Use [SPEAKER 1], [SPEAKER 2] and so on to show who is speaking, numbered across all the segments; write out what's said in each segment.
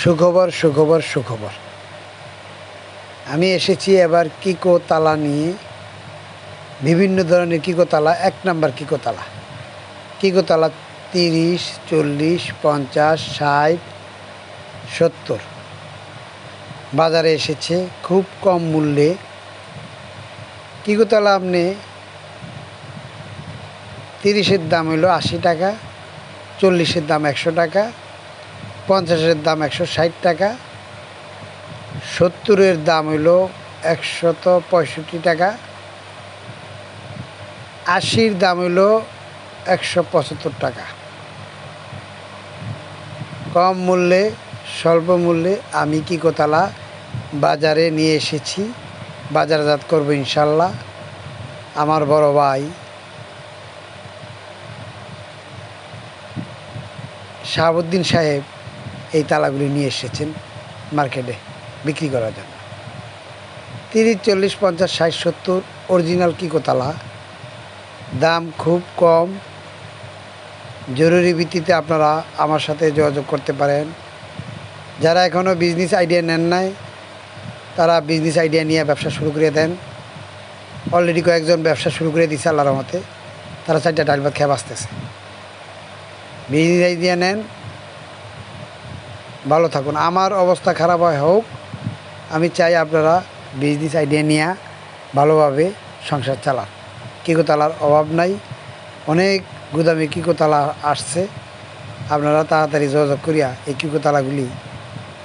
[SPEAKER 1] সুখবর সুখবর সুখবর। আমি এসেছি এবার কিকো তালা নিয়ে। বিভিন্ন ধরনের কিকো তালা এক নাম্বার কিকো তালা কিকো তালা তিরিশ, চল্লিশ, পঞ্চাশ, ষাট, সত্তর। বাজারে এসেছে খুব কম মূল্যে। কিকো তালা আপনি তিরিশের দাম হলো আশি টাকা, চল্লিশের দাম একশো টাকা। পঞ্চাশের দাম একশো ষাট টাকা, সত্তরের দাম হইল একশত পঁয়ষট্টি টাকা, আশির দাম হইল একশো পঁচাত্তর টাকা। কম মূল্যে, স্বল্প মূল্যে আমি কি কোতালা বাজারে নিয়ে এসেছি? বাজারজাত করব ইনশাল্লাহ। আমার বড় ভাই শাহাবুদ্দিন সাহেব এই তালাগুলি নিয়ে এসেছেন মার্কেটে বিক্রি করার জন্য। তিরিশ, চল্লিশ, পঞ্চাশ, ষাট, সত্তর, অরিজিনাল কিকো তালা। দাম খুব কম। জরুরি ভিত্তিতে আপনারা আমার সাথে যোগাযোগ করতে পারেন। যারা এখনও বিজনেস আইডিয়া নেন নাই, তারা বিজনেস আইডিয়া নিয়ে ব্যবসা শুরু করে দেন। অলরেডি কয়েকজন ব্যবসা শুরু করে দিচ্ছে আল্লাহর মতে তারা চারটা ডাল ভাত খেয়ে বাঁচতেছে। বিজনেস আইডিয়া নেন ভালো থাকুন। আমার অবস্থা খারাপ হয় হোক, আমি চাই আপনারা বিজনেস আইডিয়া নিয়ে ভালোভাবে সংসার চালান। কিকোতালার অভাব নাই। অনেক গুদামে কিকোতালা আসছে। আপনারা তাড়াতাড়ি যোগাযোগ করিয়া এই কিকোতালাগুলি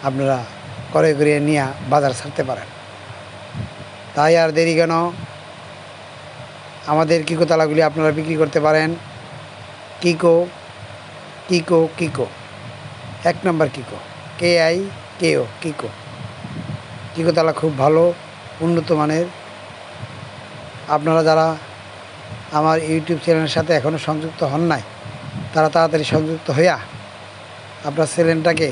[SPEAKER 1] আপনারা করে করিয়া নিয়ে বাজার ছাড়তে পারেন। তাই আর দেরি কেন? আমাদের কিকোতালাগুলি আপনারা বিক্রি করতে পারেন। Kiko Kiko Kiko. এক নম্বর Kiko. K I K O Kiko Kiko তালা খুব ভালো, উন্নত মানের। আপনারা যারা আমার ইউটিউব চ্যানেলের সাথে এখনও সংযুক্ত হন নাই, তারা তাড়াতাড়ি সংযুক্ত হইয়া আপনার চ্যানেলটাকে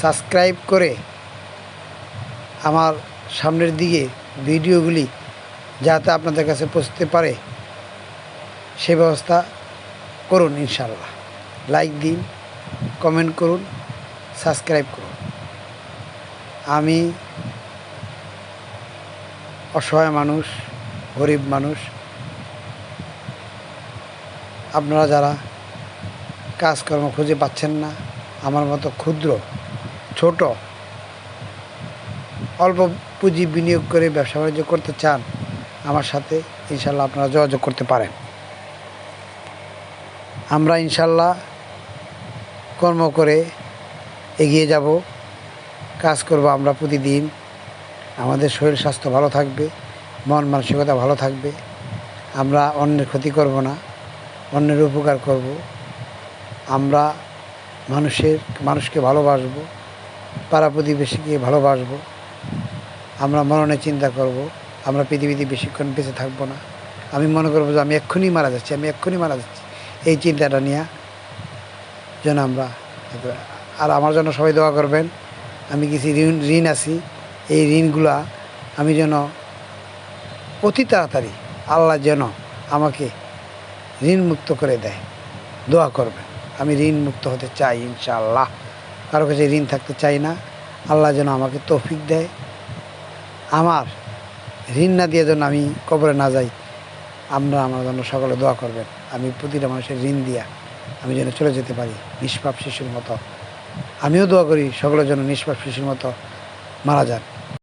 [SPEAKER 1] সাবস্ক্রাইব করে আমার সামনের দিকে ভিডিওগুলি যাতে আপনাদের কাছে পৌঁছতে পারে, সে ব্যবস্থা করুন ইনশাল্লাহ লাইক দিন কমেন্ট করুন। সাবস্ক্রাইব করুন। আমি অসহায় মানুষ, গরিব মানুষ, আপনারা যারা কাজকর্ম খুঁজে পাচ্ছেন না, আমার মতো ক্ষুদ্র, ছোট, অল্প পুঁজি বিনিয়োগ করে ব্যবসা বাণিজ্য করতে চান, আমার সাথে ইনশাল্লাহ আপনারা যোগাযোগ করতে পারেন। আমরা ইনশাল্লাহ কর্ম করে এগিয়ে যাব। কাজ করব আমরা প্রতিদিন। আমাদের শরীর স্বাস্থ্য ভালো থাকবে, মন মানসিকতা ভালো থাকবে। আমরা অন্যের ক্ষতি করব না, অন্যের উপকার করব। আমরা মানুষের, মানুষকে ভালোবাসবো, পাড়া প্রতিবেশীকে ভালোবাসবো। আমরা মরণে চিন্তা করব, আমরা পৃথিবীতে বেশিক্ষণ বেঁচে থাকব না। আমি মনে করব যে আমি এক্ষুনি মারা যাচ্ছি, আমি এক্ষুনি মারা যাচ্ছি। এই চিন্তাটা নিয়ে যেন আমরা আর আমার জন্য সবাই দোয়া করবেন। আমি কিছু ঋণ ঋণ আছি। এই ঋণগুলা আমি যেন অতি তাড়াতাড়ি আল্লাহ যেন আমাকে ঋণ মুক্ত করে দেয়। দোয়া করবেন। আমি ঋণ মুক্ত হতে চাই ইনশাআল্লাহ। কারও কাছে ঋণ থাকতে চাই না। আল্লাহ যেন আমাকে তৌফিক দেয়। আমার ঋণ না দিয়ে যেন আমি কবরে না যাই, আমরা আমার জন্য সকলে দোয়া করবেন। আমি প্রতিটা মানুষের ঋণ দিয়া আমি যেন চলে যেতে পারি। নিষ্পাপ শিশুর মতো আমিও দোয়া করি সকলের জন্য নিষ্পাপ শিশুর মতো মারা যান